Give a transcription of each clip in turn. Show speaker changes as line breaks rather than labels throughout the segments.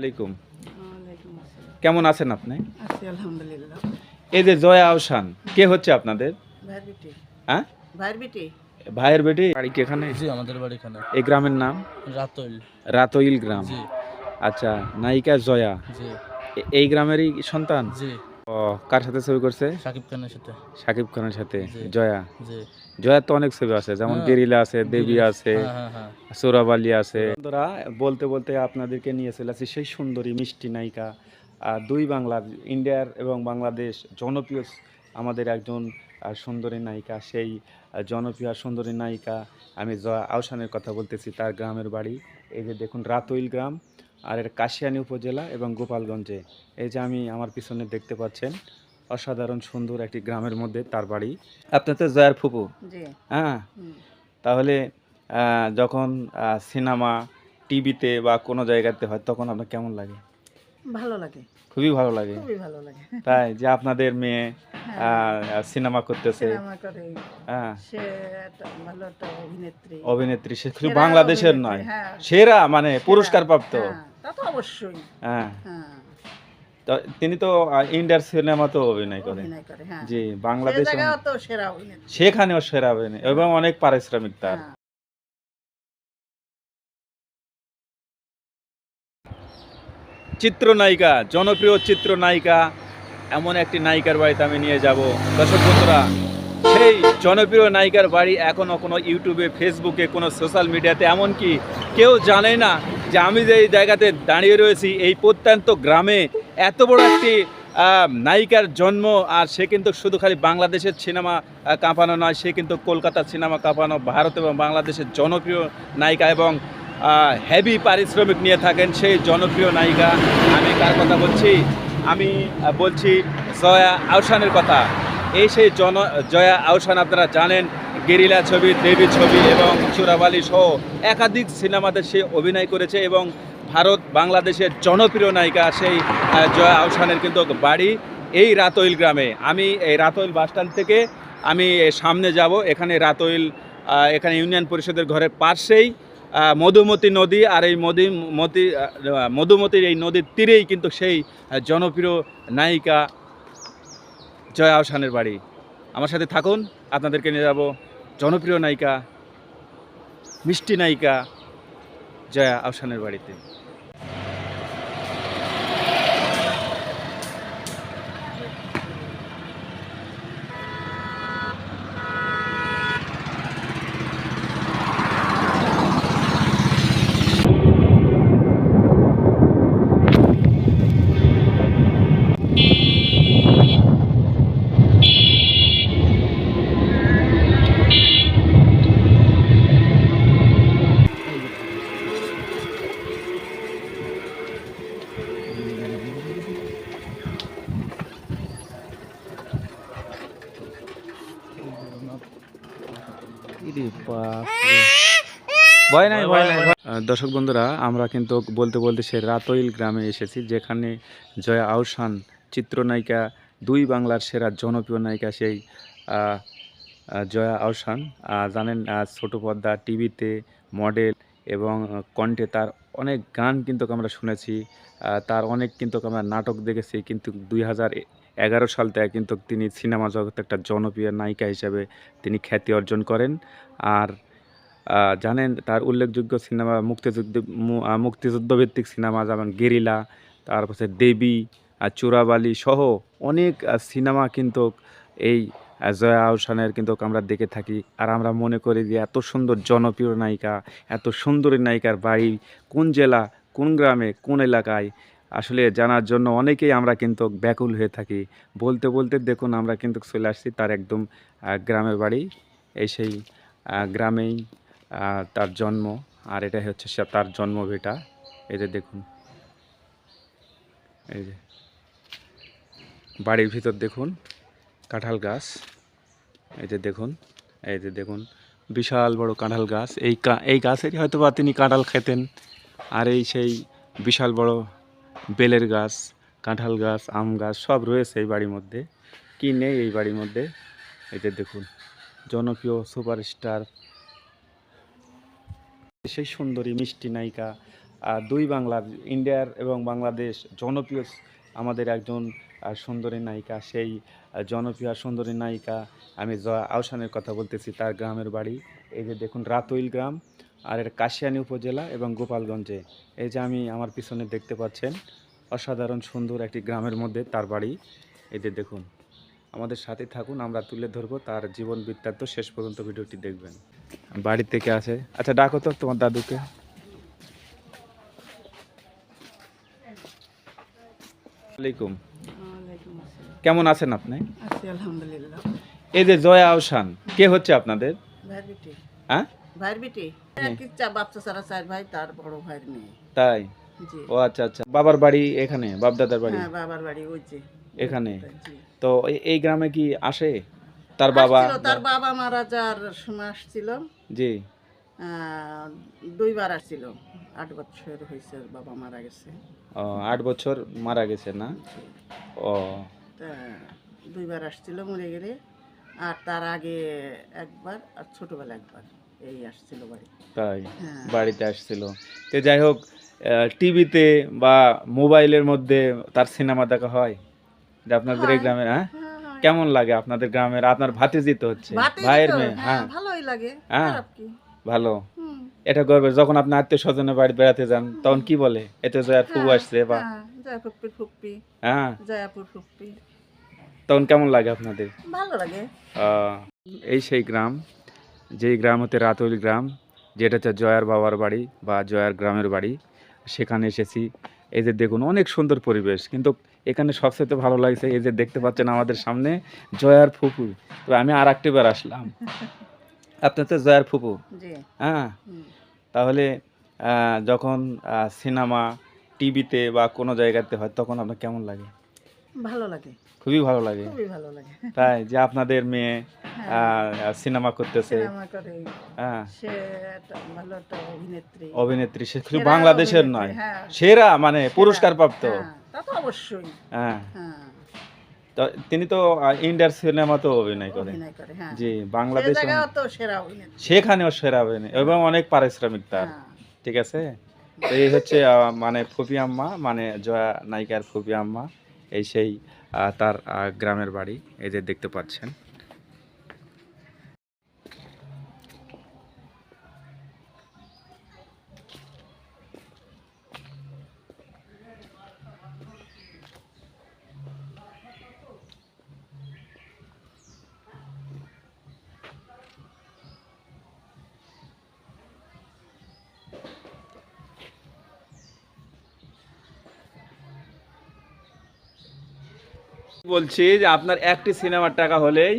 আলাইকুম। কেমন আছেন আপনি?
আলহামদুলিল্লাহ।
এই যে জয়া আহসান কে হচ্ছে আপনাদের?
ভাইয়ের বেটি।
হ্যাঁ?
ভাইয়ের বেটি?
বাড়ি কি এখানে?
জি আমাদের বাড়ি এখানে।
এই গ্রামের নাম?
রাতইল।
রাতইল গ্রাম। আচ্ছা নায়িকা জয়া।
জি।
এই গ্রামেরই সন্তান?
জি।
ও কার সাথে ছবি করছে?
সাকিব খানের সাথে।
সাকিব খানের সাথে।
জি।
জয়া? তো অনেক ছবি আছে যেমন
হ্যাঁ।
গেরিলা আছে দেবী আছে।
হ্যাঁ হ্যাঁ
সোরাবালি আছে। বন্ধুরা বলতে বলতে আপনাদেরকে নিয়ে চলে আসছি সেই সুন্দরী মিষ্টি নায়িকা দুই বাংলার ইন্ডিয়ার এবং বাংলাদেশ জনপ্রিয় আমাদের একজন আহ, সুন্দরী নায়িকা সেই জনপ্রিয় আর সুন্দরী নায়িকা আমি জয়া আহসানের কথা বলতেছি তার গ্রামের বাড়ি। এই যে দেখুন রাতইল গ্রাম। আর এর কাশিয়ানী উপজেলা এবং গোপালগঞ্জে। এই যে আমি আমার পিছনে দেখতে পাচ্ছেন অসাধারণ সুন্দর একটি গ্রামের মধ্যে তার বাড়ি। আপনার তো জয়ার ফুপু? হ্যাঁ? তাহলে যখন সিনেমা টিভিতে বা কোনো জায়গাতে হয় তখন আপনার কেমন লাগে?
ভালো লাগে।
খুবই ভালো লাগে।
খুবই ভালো লাগে।
তাই যে আপনাদের মেয়ে
হ্যাঁ,
সিনেমা করতেছে। হ্যাঁ।
সে ভালো একটা অভিনেত্রী।
অভিনেত্রী সে শুধু বাংলাদেশের নয়।
হ্যাঁ।
সেরা মানে পুরস্কার প্রাপ্ত
হ্যাঁ, তা তো অবশ্যই।
হ্যাঁ।
হ্যাঁ।
তো তিনি তো ইন্ডিয়ার অভিনয় করেন।
অভিনয় করে হ্যাঁ।
জি বাংলাদেশ
তো
সেখানেও সেরা অভিনয় এবং অনেক পারিশ্রমিক তার। চিত্রনায়িকা জনপ্রিয় চিত্রনায়িকা এমন একটি নায়িকার বাড়িতে আমি নিয়ে যাব। দর্শক বন্ধুরা সেই জনপ্রিয় নায়িকার বাড়ি এখনও কোনো ইউটিউবে, ফেসবুকে, কোনো সোশ্যাল মিডিয়াতে, এমনকি কেউ জানে না যে আমি যে এই জায়গাতে দাঁড়িয়ে রয়েছি, এই প্রত্যন্ত গ্রামে এত বড় একটি নায়িকার জন্ম, আর সে কিন্তু শুধু খালি বাংলাদেশের সিনেমা কাঁপানো নয়, সে কিন্তু কলকাতার সিনেমা কাঁপানো, ভারত এবং বাংলাদেশের জনপ্রিয় নায়িকা এবং হেভি পারিশ্রমিক নিয়ে থাকেন সেই জনপ্রিয় নায়িকা। আমি কার কথা বলছি? আমি বলছি জয়া আহসানের কথা। এই সেই জন জয়া আহসান আপনারা জানেন, গেরিলা ছবি, দেবী ছবি এবং চোরাবালি সহ একাধিক সিনেমাতে সে অভিনয় করেছে এবং ভারত বাংলাদেশের জনপ্রিয় নায়িকা সেই জয়া আহসানের কিন্তু বাড়ি এই রাতইল গ্রামে। আমি এই রাতইল বাসস্ট্যান্ড থেকে আমি সামনে যাব, এখানে রাতইল এখানে ইউনিয়ন পরিষদের ঘরের পাশেই মধুমতি নদী আর এই মধু, মতি মধুমতির এই নদীর তীরেই কিন্তু সেই জনপ্রিয় নায়িকা জয়া আহসানের বাড়ি। আমার সাথে থাকুন, আপনাদেরকে নিয়ে যাব জনপ্রিয় নায়িকা, মিষ্টি নায়িকা জয়া আহসানের বাড়িতে। ভয় নাই ভয় নাই দর্শক বন্ধুরা, আমরা কিন্তু বলতে বলতে সে রাতইল গ্রামে এসেছি, যেখানে জয়া আহসান চিত্রনায়িকা, দুই বাংলার সেরা জনপ্রিয় নায়িকা সেই জয়া আহসান জানেন ছোট পর্দা, টিভিতে মডেল এবং কণ্ঠে তার অনেক গান কিন্তু আমরা শুনেছি তার অনেক কিন্তু আমরা নাটক দেখেছি, কিন্তু দুই হাজার এগারো সাল থেকে কিন্তু তিনি সিনেমা জগতে একটা জনপ্রিয় নায়িকা হিসেবে তিনি খ্যাতি অর্জন করেন। আর জানেন তার উল্লেখযোগ্য সিনেমা মুক্তিযুদ্ধ মু- আহ, মুক্তিযুদ্ধ ভিত্তিক সিনেমা যেমন গেরিলা তারপরে দেবী আর চোরাবালি সহ অনেক সিনেমা কিন্তু এই জয়া আহসানের কিন্তু আমরা দেখে থাকি। আর আমরা মনে করি যে এত সুন্দর জনপ্রিয় নায়িকা এত সুন্দরী নায়িকার বাড়ি কোন জেলা কোন গ্রামে কোন এলাকায় আসলে জানার জন্য অনেকেই আমরা কিন্তু ব্যাকুল হয়ে থাকি। বলতে বলতে দেখুন আমরা কিন্তু চলে আসছি তার একদম গ্রামের বাড়ি। এই সেই গ্রামেই তার জন্ম। আর এটা হচ্ছে সে, তার জন্ম ভিটা এই যে দেখুন। এই যে। বাড়ির ভিতর দেখুন, কাঁঠাল গাছ। এই যে দেখুন, এই যে দেখুন, বিশাল বড় কাঁঠাল গাছ। এই এই গাছেরই হয়তো বা তিনি কাঁঠাল খেতেন। আর এই সেই বিশাল বড় বেলের গাছ, কাঁঠাল গাছ, আম গাছ সব রয়েছে এই বাড়ির মধ্যে। কি নেই এই বাড়ির মধ্যে? যে দেখুন, জনপ্রিয় সুপারস্টার, সেই সুন্দরী মিষ্টি নায়িকা দুই বাংলার, ইন্ডিয়ার এবং বাংলাদেশ জনপ্রিয় আমাদের একজন সুন্দরী নায়িকা, সেই জনপ্রিয় সুন্দরী নায়িকা, আমি জয়া আহসানের কথা বলতেছি, তার গ্রামের বাড়ি। এই যে দেখুন রাতইল গ্রাম। আর এটা কাশিয়ানী উপজেলা এবং গোপালগঞ্জে। এই যে আমি আমার পিছনে দেখতে পাচ্ছেন অসাধারণ সুন্দর একটি গ্রামের মধ্যে তার বাড়ি। এদের দেখুন আমাদের সাথে থাকুন আমরা তুলে ধরবো তার জীবন বৃত্তান্ত। শেষ পর্যন্ত ভিডিওটি দেখবেন। বাড়ি থেকে আছে আচ্ছা ডাকো তো তোমার দাদুকে। আলাইকুম
ওয়ালাইকুম।
কেমন আছেন আপনি? এই যে জয়া আহসান কে হচ্ছে আপনাদের? হ্যাঁ?
ভাইয়ের বেটি?
হুম।
এক ইচ্ছা বাচ্চা সারা চার ভাই তার বড় ভাইয়ের মেয়ে।
তাই?
জি।
ও আচ্ছা আচ্ছা। বাবার বাড়ি এখানে? বাপদাদার বাড়ি?
হ্যাঁ বাবার বাড়ি ওই যে।
এখানে? তো এই- গ্রামে কি আসে? তার বাবা
তার বাবা মারা যাওয়ার সময় আসছিল।
জি।
দুইবার আসছিল। আট বছর হয়েছে বাবা মারা গেছে।
ও, আট বছর মারা গেছে না? ও।
দুইবার আসছিল মরে গেলে। আর তার আগে একবার আর ছোটবেলা একবার। এই আসছিল বাড়ি।
তাই?
হ্যাঁ।
বাড়িতে আসছিল। তো যাই হোক টিভিতে বা মোবাইলের মধ্যে তার সিনেমা দেখা হয়? যে আপনাদের এই গ্রামের হ্যাঁ?
হ্যাঁ,
কেমন লাগে আপনাদের গ্রামের? আপনার ভাতিজি তো হচ্ছে ভাইয়ের মেয়ে হ্যাঁ
ভালোই লাগে
হ্যাঁ। ভালো। এটা গর্বের যখন আপনি আত্মীয় স্বজনের বাড়ি বেড়াতে যান তখন কি বলে? এতে জয়ার ফুবু
হ্যাঁ,
আসছে বা
হ্যাঁ,
হ্যাঁ। তখন কেমন লাগে আপনাদের?
ভালো লাগে।
এই সেই গ্রাম। যেই গ্রাম হতে রাতইল গ্রাম যেটা হচ্ছে জয়ার বাবার বাড়ি বা জয়ার গ্রামের বাড়ি সেখানে এসেছি। এই যে দেখুন অনেক সুন্দর পরিবেশ। কিন্তু এখানে সবচেয়ে ভালো লাগছে এই যে দেখতে পাচ্ছেন আমাদের সামনে জয়ার ফুপু। তো আমি আর একটিবার আসলাম। আপনার তো জয়ার ফুপু? হ্যাঁ? তাহলে যখন সিনেমা টিভিতে বা কোনো জায়গাতে হয় তখন আপনার কেমন লাগে?
ভালো লাগে।
খুবই ভালো লাগে।
খুবই ভালো লাগে।
তাই যে আপনাদের মেয়ে সিনেমা করতেছে। হ্যাঁ।
অভিনেত্রী।
সে শুধু বাংলাদেশের নয়
হ্যাঁ।
সেরা মানে পুরস্কার প্রাপ্ত
হ্যাঁ, তো অবশ্যই।
হ্যাঁ।
হ্যাঁ।
তো তিনি তো ইন্ডিয়ার অভিনয় করেন।
অভিনয় করে হ্যাঁ।
জি বাংলাদেশ
তো
সেখানেও সেরা অভিনয় এবং অনেক পারিশ্রমিক তার
হ্যাঁ।
ঠিক আছে? এই হচ্ছে মানে ফুপি আম্মা মানে জয়া নায়িকার ফুপি আম্মা এই সেই তার গ্রামের বাড়ি এই যে দেখতে পাচ্ছেন। বলছি যে আপনার একটি সিনেমার টাকা হলেই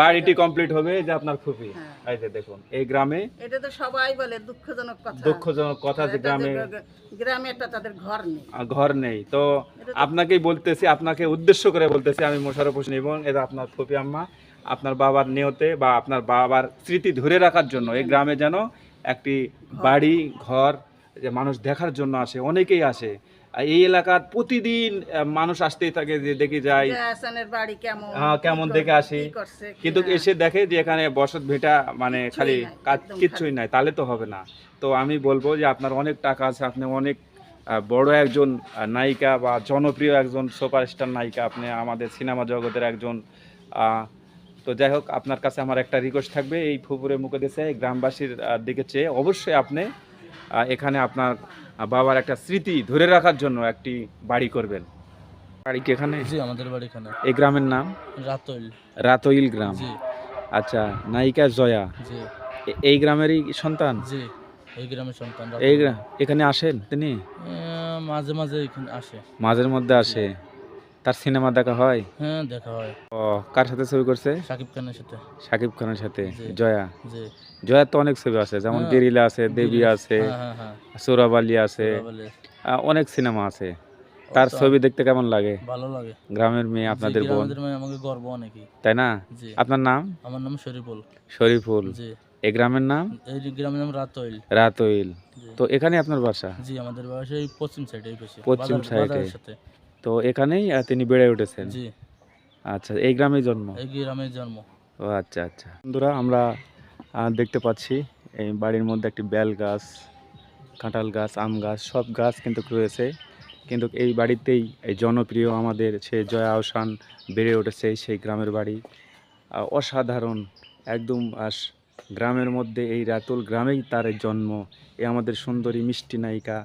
বাড়িটা কমপ্লিট
হবে। যে আপনার ফুপি
হ্যাঁ।
এই যে দেখুন এই গ্রামে
এটা তো সবাই বলে দুঃখজনক কথা।
দুঃখজনক কথা যে গ্রামে
গ্রামে একটা তাদের ঘর নেই।
ঘর নেই। তো আপনাকেই বলতেছি আপনাকে উদ্দেশ্য করে বলতেছি আমি মোশারফ হোসেন এবং এটা আপনার ফুপি আম্মা আপনার বাবার নিয়তে বা আপনার বাবার স্মৃতি ধরে রাখার জন্য এই গ্রামে যেন একটি বাড়ি ঘর যে মানুষ দেখার জন্য আসে অনেকেই আসে। এই এলাকার প্রতিদিন মানুষ আসতেই থাকে যে দেখি যায়
কেমন
হ্যাঁ, দেখে আসি। কিন্তু এসে দেখে যে এখানে বসত ভেটা মানে খালি কাজ কিচ্ছুই নাই তাহলে তো হবে না। তো আমি বলব যে আপনার অনেক টাকা আছে আপনি অনেক বড় একজন নায়িকা বা জনপ্রিয় একজন সুপারস্টার নায়িকা আপনি আমাদের সিনেমা জগতের একজন তো যাই হোক আপনার কাছে আমার একটা রিকোয়েস্ট থাকবে এই ফুপুরের মুখে দেশে গ্রামবাসীর দিকে চেয়ে। অবশ্যই আপনি এখানে আপনার বাবার একটা স্মৃতি ধরে রাখার জন্য একটি বাড়ি করবেন। বাড়ি কেখানে এখানে?
জি আমাদের বাড়ি এখানে।
এই গ্রামের নাম?
রাতইল
রাতইল গ্রাম।
জি।
আচ্ছা নায়িকা জয়া।
জি।
এই গ্রামেরই সন্তান?
জি এই গ্রামের সন্তান
এই গ্রাম এখানে আসেন তিনি?
মাঝে মাঝে এখানে আসে।
মাঝের মধ্যে আসে। তার সিনেমা দেখা হয়?
হ্যাঁ দেখা হয়।
ও কার সাথে ছবি করছে?
সাকিব খানের সাথে।
সাকিব খানের সাথে। জয়া?
জি।
জয়ার তো অনেক ছবি আছে যেমন
হ্যাঁ,
গেরিলা আছে দেবী আছে।
হ্যাঁ হ্যাঁ হ্যাঁ।
সোরাবালি আছে। অনেক সিনেমা আছে। তার ছবি দেখতে কেমন লাগে?
ভালো লাগে।
গ্রামের মেয়ে আপনাদের বোন।
আমাদের মেয়ে আমাকে গর্ব অনেকই।
তাই না? আপনার নাম?
আমার নাম শরীফুল।
শরীফুল।
জি।
এই গ্রামের নাম?
এই গ্রামের নাম রাতইল
রাতইল তো এখানে আপনার বাসা?
জি আমাদের বাসা এই পশ্চিম সাইডে এই পাশে
পশ্চিম সাইডে। তো এখানেই তিনি বেড়ে উঠেছেন?
জি।
আচ্ছা এই গ্রামেই জন্ম?
এই গ্রামের জন্ম।
ও আচ্ছা আচ্ছা। বন্ধুরা আমরা দেখতে পাচ্ছি এই বাড়ির মধ্যে একটি বেল গাছ কাঁঠাল গাছ আম গাছ সব গাছ কিন্তু রয়েছে। কিন্তু এই বাড়িতেই এই জনপ্রিয় আমাদের সে জয়া আহসান বেড়ে উঠেছে সেই গ্রামের বাড়ি। অসাধারণ একদম আস গ্রামের মধ্যে এই রাতুল গ্রামেই তার জন্ম। এ আমাদের সুন্দরী মিষ্টি নায়িকা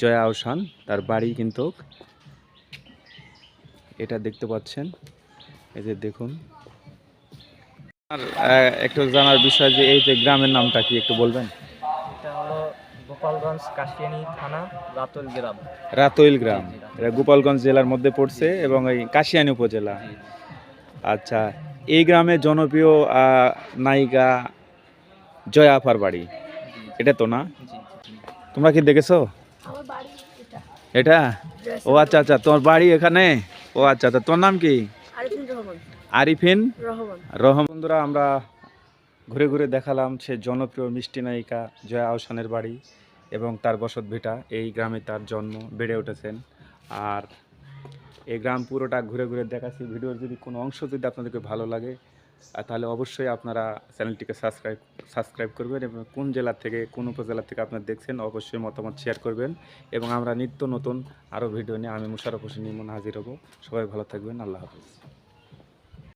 জয়া আহসান তার বাড়ি কিন্তু এটা দেখতে পাচ্ছেন। এই যে দেখুন। আর একটু জানার বিষয় যে এই যে গ্রামের নামটা কি একটু বলবেন?
এটা হলো গোপালগঞ্জ কাশিয়ানি থানা রাতুল গ্রাম।
রাতইল গ্রাম। এটা গোপালগঞ্জ জেলার মধ্যে পড়ছে এবং এই কাশিয়ানী উপজেলা। আচ্ছা এই গ্রামে জনপ্রিয় নায়িকা জয়া আপার বাড়ি। এটা তো না? তোমরা কি দেখেছ?
এটা।
এটা? ও আচ্ছা আচ্ছা তোমার বাড়ি এখানে? ও আচ্ছা আচ্ছা তোর নাম কি?
আরিফিন রহমান।
আরিফিন?
রহমান।
রহমান বন্ধুরা আমরা ঘুরে ঘুরে দেখালাম সে জনপ্রিয় মিষ্টি নায়িকা জয়া আহসানের বাড়ি এবং তার বসত ভিটা। এই গ্রামে তার জন্ম বেড়ে উঠেছেন। আর এই গ্রাম পুরোটা ঘুরে ঘুরে দেখাচ্ছি। ভিডিওর যদি কোনো অংশ যদি আপনাদেরকে ভালো লাগে তাহলে অবশ্যই আপনারা চ্যানেলটিকে সাবস্ক্রাইব সাবস্ক্রাইব করবেন এবং কোন জেলা থেকে, কোন উপজেলা থেকে আপনারা দেখছেন অবশ্যই মতামত শেয়ার করবেন এবং আমরা নিত্য নতুন আরও ভিডিও নিয়ে আমি মুশারফ হোসেন ইমন হাজির হব। সবাই ভালো থাকবেন, আল্লাহ হাফিজ।